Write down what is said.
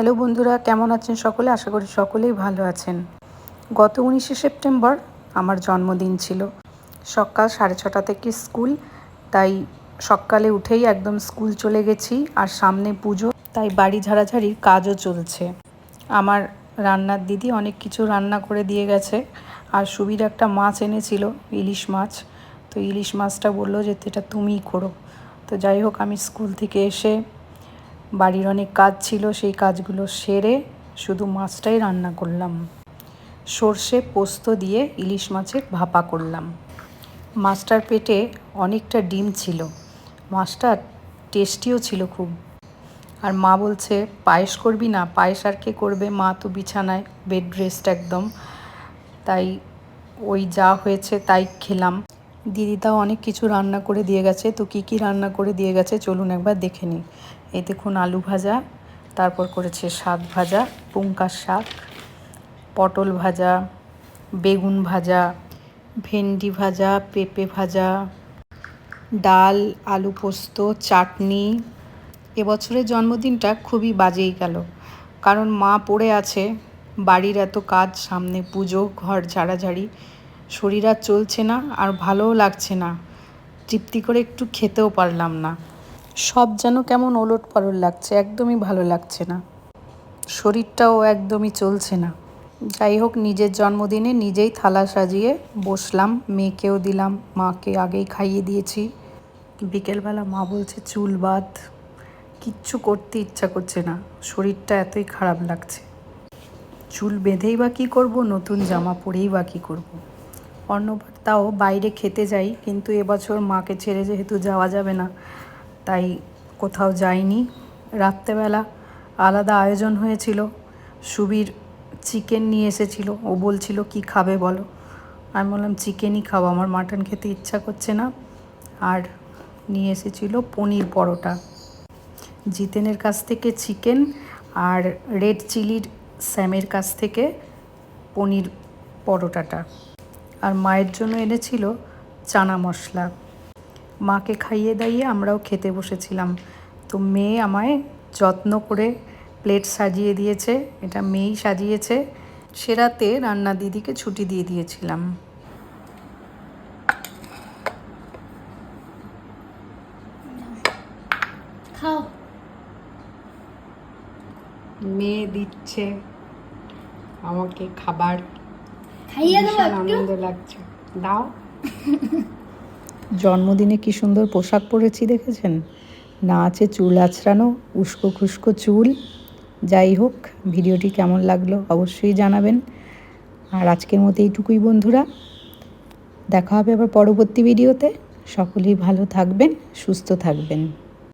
Hello বন্ধুরা, কেমন আছেন সকলে? আশা করি সকলেই ভালো আছেন। গত উনিশে সেপ্টেম্বর আমার জন্মদিন ছিল। সকাল সাড়ে ছটা থেকে স্কুল, তাই সকালে উঠেই একদম স্কুল চলে গেছি আর সামনে পুজো, তাই বাড়ি ঝাড়াঝাড়ির কাজও চলছে। আমার রান্নার দিদি অনেক কিছু রান্না করে দিয়ে গেছে আর সুবির একটা মাছ এনেছিল, ইলিশ মাছ। তো ইলিশ মাছটা বলল যে, এটা তুমিই করো। তো যাই হোক, আমি স্কুল থেকে এসে বাড়ির অনেক কাজ ছিল, সেই কাজগুলো সেরে শুধু মাছটাই রান্না করলাম। সর্ষে পোস্ত দিয়ে ইলিশ মাছের ভাপা করলাম। মাছটার পেটে অনেকটা ডিম ছিল। মাছটা টেস্টিও ছিল খুব। আর মা বলছে, পায়েস করবি না? পায়েস আর কে করবে? মা তো বিছানায় বেড রেস্ট একদম। তাই ওই যা হয়েছে তাই খেলাম। দিদিটাও অনেক কিছু রান্না করে দিয়ে গেছে। তো কী কী রান্না করে দিয়ে গেছে চলুন একবার দেখে নিই। এই দেখুন আলু ভাজা, তারপর করেছে শাক ভাজা, পুঙ্কার শাক, পটল ভাজা, বেগুন ভাজা, ভেন্ডি ভাজা, পেঁপে ভাজা, ডাল, আলু পোস্ত, চাটনি। এবছরের জন্মদিনটা খুবই বাজেই গেল। কারণ মা পড়ে আছে, বাড়ির এত কাজ, সামনে পুজো, ঘর ঝাড়াঝাড়ি। শরীর আর চলছে না আর ভালোও লাগছে না। তৃপ্তি করে একটু খেতেও পারলাম না। সব যেন কেমন ওলট পালট লাগছে, একদমই ভালো লাগছে না। শরীরটাও একদমই চলছে না। যাই হোক, নিজের জন্মদিনে নিজেই থালা সাজিয়ে বসলাম, মেয়েকেও দিলাম, মাকে আগেই খাইয়ে দিয়েছি। বিকেলবেলা মা বলছে, চুল বাদ কিচ্ছু করতে ইচ্ছা করছে না। শরীরটা এতই খারাপ লাগছে। চুল বেঁধেই বা কী করব, নতুন জামা পরেই বা কী করব? অন্যবার তাও বাইরে খেতে যাই, কিন্তু এবছর মাকে ছেড়ে যেহেতু যাওয়া যাবে না, তাই কোথাও যাইনি। রাত্রেবেলা আলাদা আয়োজন হয়েছিল, সুবীর চিকেন নিয়ে এসেছিল, ও বলছিল, কি খাবে বলো? আমি বললাম, চিকেনই খাব, আমার মাটন খেতে ইচ্ছা করছে না। আর নিয়ে এসেছিল পনির পরোটা। জিতেনের কাছ থেকে চিকেন আর রেড চিলির স্যামের কাছ থেকে পনির পরোটাটা। আর মায়ের জন্য এনেছিল চানা মশলা। মাকে খাইয়ে দাইয়ে আমরাও খেতে বসেছিলাম। তো মেয়ে আমায় যত্ন করে প্লেট সাজিয়ে দিয়েছে এটা মেয়েই সাজিয়েছে। সে রাতে রান্না দিদিকে ছুটি দিয়ে দিয়েছিলাম। খাও। মেয়ে দিচ্ছে আমাকে খাবার খাইয়ে দেবো ভীষণ একটু আনন্দ লাগছে। দাও। জন্মদিনে কি সুন্দর পোশাক পরেছি দেখেছেন? না আছে চুল আছড়ানো উস্কো খুস্কো চুল। যাই হোক ভিডিওটি কেমন লাগল অবশ্যই জানাবেন। আর আজকের মতো এইটুকুই বন্ধুরা। দেখা হবে আবার পরবর্তী ভিডিওতে। সকলেই ভালো থাকবেন সুস্থ থাকবেন।